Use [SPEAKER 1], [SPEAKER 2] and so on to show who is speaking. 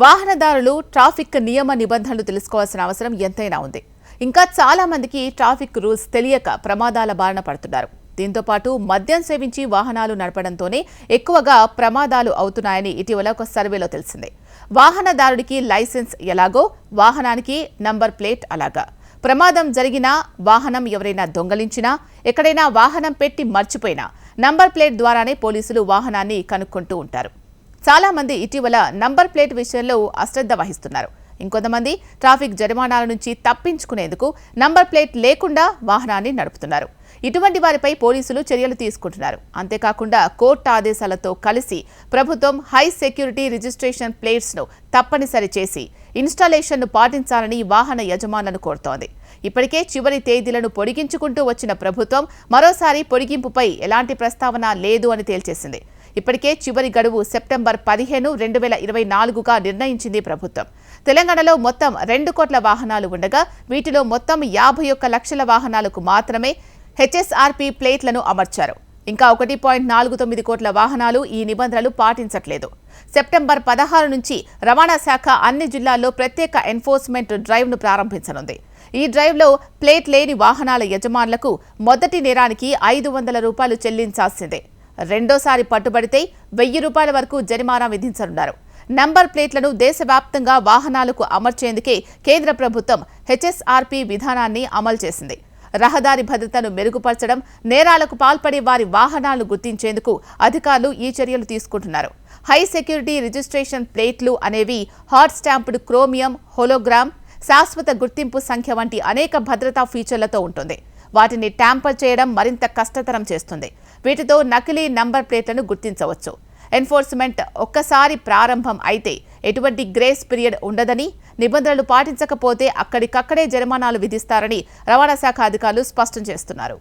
[SPEAKER 1] వాహనదారులు ట్రాఫిక్ నియమ నిబంధనలు తెలుసుకోవాల్సిన అవసరం ఎంతైనా ఉంది. ఇంకా చాలా మందికి ట్రాఫిక్ రూల్స్ తెలియక ప్రమాదాల బారిన పడుతున్నారు. దీంతో పాటు మద్యం సేవించి వాహనాలు నడపడంతోనే ఎక్కువగా ప్రమాదాలు అవుతున్నాయని ఇటీవల ఒక సర్వేలో తెలిసింది. వాహనదారుడికి లైసెన్స్ ఎలాగో వాహనానికి నంబర్ ప్లేట్ అలాగా. ప్రమాదం జరిగినా వాహనం ఎవరైనా దొంగలించినా ఎక్కడైనా వాహనం పెట్టి మర్చిపోయినా నంబర్ ప్లేట్ ద్వారానే పోలీసులు వాహనాన్ని కనుక్కుంటూ ఉంటారు. చాలామంది ఇటీవల నంబర్ ప్లేట్ విషయంలో అశ్రద్ధ వహిస్తున్నారు. ఇంకొంతమంది ట్రాఫిక్ జరిమానాల నుంచి తప్పించుకునేందుకు నంబర్ ప్లేట్ లేకుండా వాహనాన్ని నడుపుతున్నారు. ఇటువంటి వారిపై పోలీసులు చర్యలు తీసుకుంటున్నారు. అంతేకాకుండా కోర్టు ఆదేశాలతో కలిసి ప్రభుత్వం హై సెక్యూరిటీ రిజిస్ట్రేషన్ ప్లేట్స్ను తప్పనిసరి చేసి ఇన్స్టాలేషన్ను పాటించాలని వాహన యజమానులను కోరుతోంది. ఇప్పటికే చివరి తేదీలను పొడిగించుకుంటూ వచ్చిన ప్రభుత్వం మరోసారి పొడిగింపుపై ఎలాంటి ప్రస్తావన లేదు అని తేల్చేసింది. ఇప్పటికే చివరి గడువు సెప్టెంబర్ పదిహేను రెండు వేల ఇరవై నాలుగుగా నిర్ణయించింది ప్రభుత్వం. తెలంగాణలో మొత్తం రెండు కోట్ల వాహనాలు ఉండగా వీటిలో మొత్తం యాభై ఒక్క లక్షల వాహనాలకు మాత్రమే హెచ్ఎస్ఆర్పి ప్లేట్లను అమర్చారు. ఇంకా ఒకటి పాయింట్ నాలుగు తొమ్మిది కోట్ల వాహనాలు ఈ నిబంధనలు పాటించట్లేదు. సెప్టెంబర్ పదహారు నుంచి రవాణా శాఖ అన్ని జిల్లాల్లో ప్రత్యేక ఎన్ఫోర్స్మెంట్ డ్రైవ్ను ప్రారంభించనుంది. ఈ డ్రైవ్లో ప్లేట్ లేని వాహనాల యజమానులకు మొదటి నేరానికి ఐదు వందల రూపాయలు చెల్లించాల్సిందే. రెండోసారి పట్టుబడితే వెయ్యి రూపాయల వరకు జరిమానా విధించనున్నారు. నంబర్ ప్లేట్లను దేశవ్యాప్తంగా వాహనాలకు అమర్చేందుకే కేంద్ర ప్రభుత్వం హెచ్ఎస్ఆర్పి విధానాన్ని అమలు చేసింది. రహదారి భద్రతను మెరుగుపరచడం నేరాలకు పాల్పడే వారి వాహనాలను గుర్తించేందుకు అధికారులు ఈ చర్యలు తీసుకుంటున్నారు. హై సెక్యూరిటీ రిజిస్ట్రేషన్ ప్లేట్లు అనేవి హాట్ స్టాంప్డ్ క్రోమియం హోలోగ్రామ్ శాశ్వత గుర్తింపు సంఖ్య వంటి అనేక భద్రతా ఫీచర్లతో ఉంటుంది. వాటిని ట్యాంపర్ చేయడం మరింత కష్టతరం చేస్తుంది. వీటితో నకిలీ నంబర్ ప్లేట్లను గుర్తించవచ్చు. ఎన్ఫోర్స్మెంట్ ఒక్కసారి ప్రారంభం అయితే ఎటువంటి గ్రేస్ పీరియడ్ ఉండదని నిబంధనలు పాటించకపోతే అక్కడికక్కడే జరిమానాలు విధిస్తారని రవాణా శాఖ అధికారులు స్పష్టం చేస్తున్నారు.